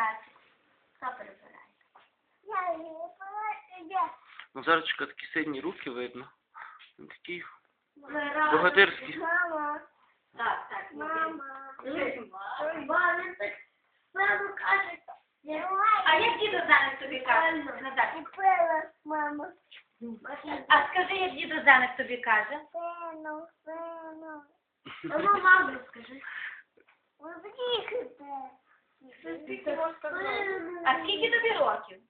Назарчик. Хто перебирає? Я не буду. Назарчика такі сильні руки видно. Він такий богатирський. Мама, Так, так. мама. Мама, саме каже. А як дідо Заник тобі каже? Мама. а скажи, як дідо Заник тобі каже? Сину, сину. Ну, маму скажи. Ви бігайте. А скільки тобі років?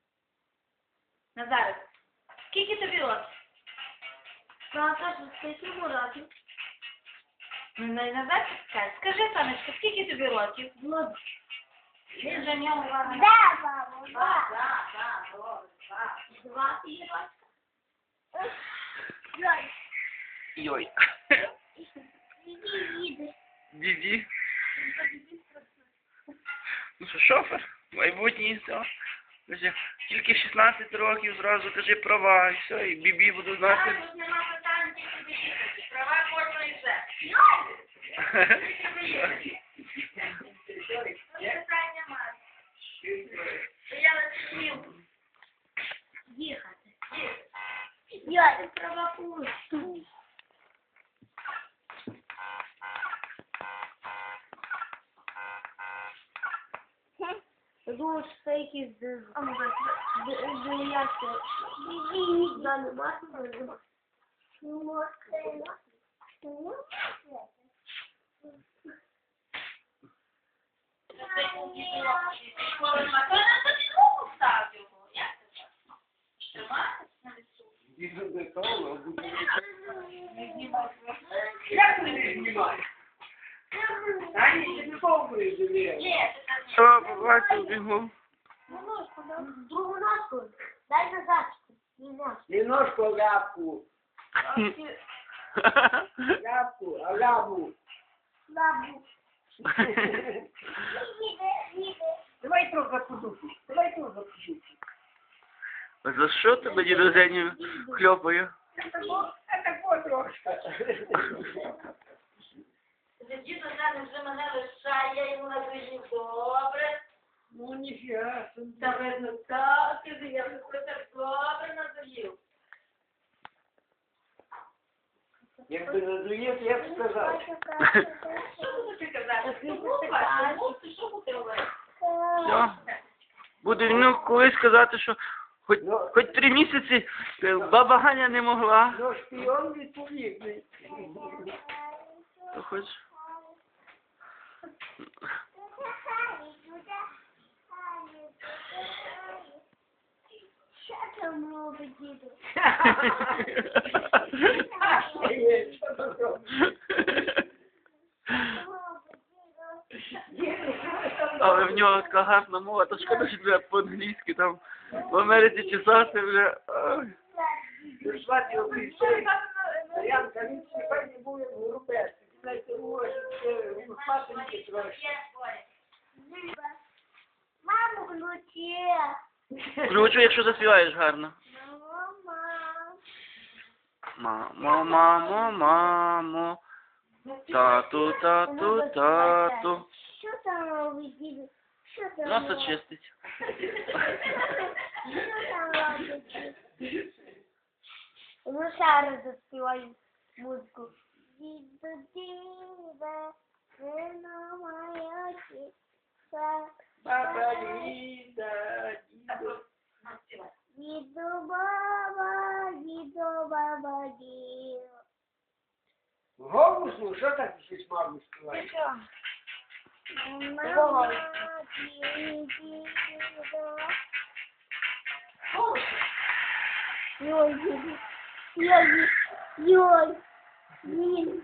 Назарик, скільки тобі років? Наташа, скільки йому років? Назар скаже. Скажи, Сонечко, скільки тобі років? Він же ньому гарно. Да, мама, Два, да. два, два, два. Два ти? Йой, Йой. іди, їди. Діді. Ну шофер? Майбутній, все. Каже, тільки 16 років зразу каже права, і все, і бібі буду знати. Тут нема питань, тільки. Права можна і все. Питань немає. Я хотів їхати. Йой, Провокуй. Думаю, що це якісь. Іди, да, нема. Як ти не знімаєш? Та ні, ти не повний. Ні, це так ні. Що, побачив бігом? Ну, ножку, да? Другу ножку. Дай назадчику. Не ножку. Не ножку, а ляпку. Ляпку, а лябу. Бабу. Їде, їде. Давай трохи подушку. Давай трохи подушку. А за що тебе дідо Зеню хльопає? А тако трошки. Дідо зараз вже мене лишає, я йому нагрижу добре. Ну, ніфіга. Та видно, так, ти я вже так добре надоїв. Якби надоїв, я б сказав. Що ви будете казати? Ти глупа, ти що будете говорити? Все. Буде ну, колись сказати, що хоч, хоч три місяці е, баба Ганя не могла. Ну, шпіон відповідний. То хоч. Що там робить діду? Але в нього така гарна мова, то шкода, що треба по-англійськи там в Америці чесати вже. Ой. Ти ж звати його Янка, ключі. Ключу, якщо заспіваєш гарно. Мама. Мамо, мамо, мамо. Тату, тату, тату. Що там робить? Що там Носа чистить. Що там робить діду? Ну, ще раз заспіваю музику. Діду, діду, сина моя чиста. Баба Ліда, дідо. Діду, баба, діду, баба, діду. Голосно, що так щось маму співаєш? Мама, діду. Йой, діду. Йой, йой. Він,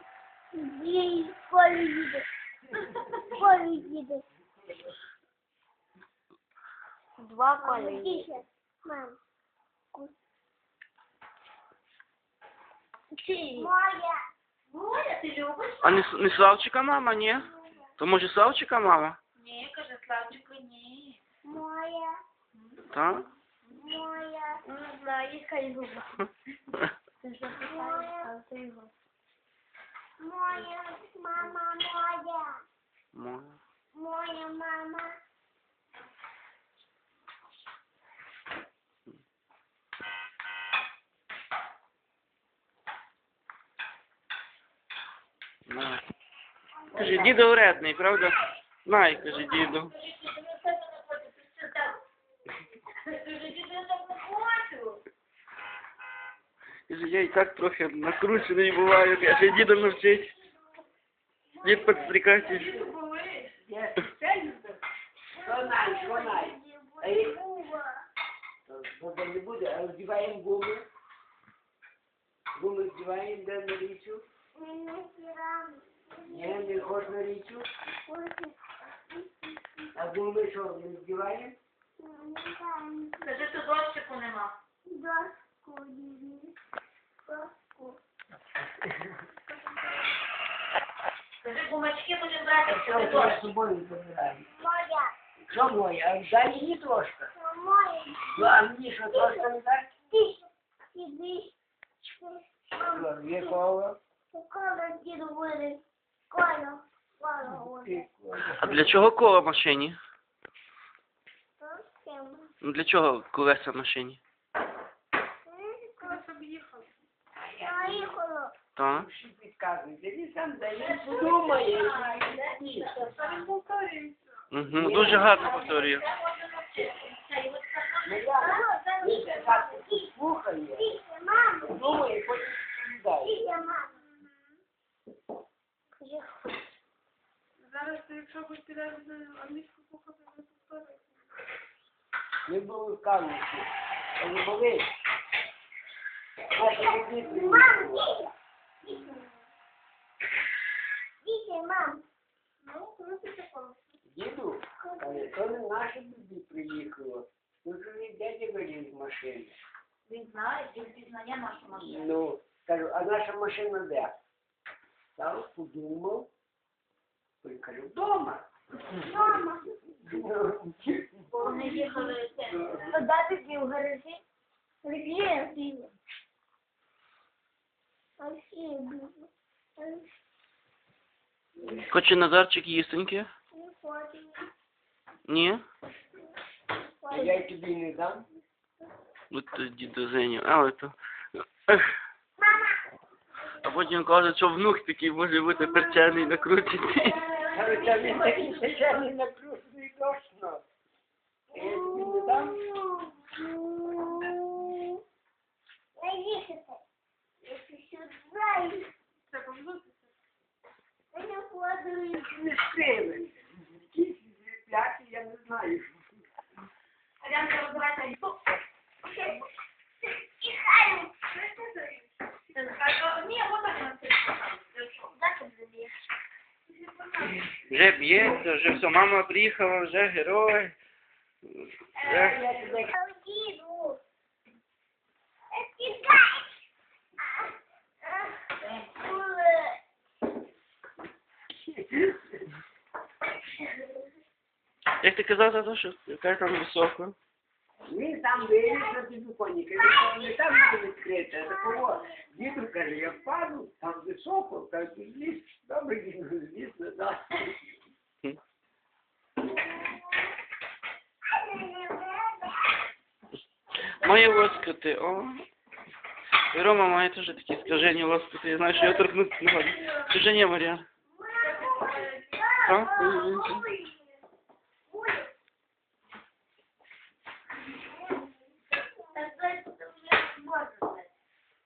він, коли їде. Коли їде. Два коли. Мам. Моя. Моя, ти любиш? А не, не Славчика мама, ні? То може Славчика мама? Ні, каже Славчику, ні. Моя. Так? Моя. Не знаю, яка його. Моя. Моя. Мама моя. Моя. моя мама. На. Кажи, дідо вредний, правда? Най, каже діду. Кажи, я і так трохи накручений буваю, Кажи діда навчить. Дід підстрікати. Я спеціально, що най, що най. А як Вода не буде, а вдіваємо гуми. Гуми вдіваємо, де на річу. Ні, не хоч на річу. А гуми що, не вдіваємо? Скажи, то дощику нема. Доску, діді. Доску. Скажи, гумачки будемо брати, А що ти з собою забираємо? Моя. Що моє? А дай мені трошки. Моя. Ну, а мені що, трошки не дай? Ти. Іди. Якого? Кола діду буде. Кола. А для чого коло в машині? Ну для чого колеса в машині? Щоб їхали. Поїхало. Так. Що? Він сам дає, подумає. Угу. Дуже гарно повторюю. Ну, слухає, думає, потім відповідає. Зараз, якщо ви підете англійську слухати, ви повторите. Не було кажучи. А не були. Наші діти Мам. Ну, такого? Діду, але то не наші люди приїхало. Тут же дядя виліз з машини. Він знає, він пізнає нашу машину. Ну, кажу, а наша машина де? Став, подумав. Ой, кажу, вдома. Мама. Вони їхали це. Куди ти в гаражі? Где я пів? Вообще пів. Хоче Назарчик їстеньки? Не хочу. Ні? А я й тобі не дам. От тоді до Зеню. Але то. А потім каже, що внук такий може бути перчений накручений. Це він такий священний накручений точно. Я тобі не дам. Не їхати. Якщо сюди, я не. Не скрили. Якісь пляки, я не знаю. Це. Куди ти забіг? Вже б'ється, вже все, мама приїхала, вже герой. Вже. Я тебе Діду. Тікай. Як ти казав, тато, що яка там висока? Він там виріс на телефоні, каже, що не там буде відкрити, а такого. Діду каже, я впаду, там високо, каже, зліз. Добре, він зліз назад. Має лоскоти, о. І Рома має теж такі скажені лоскоти. Я знаю, що я торкнути не можу. Чи вже ні, Мар'ян? А?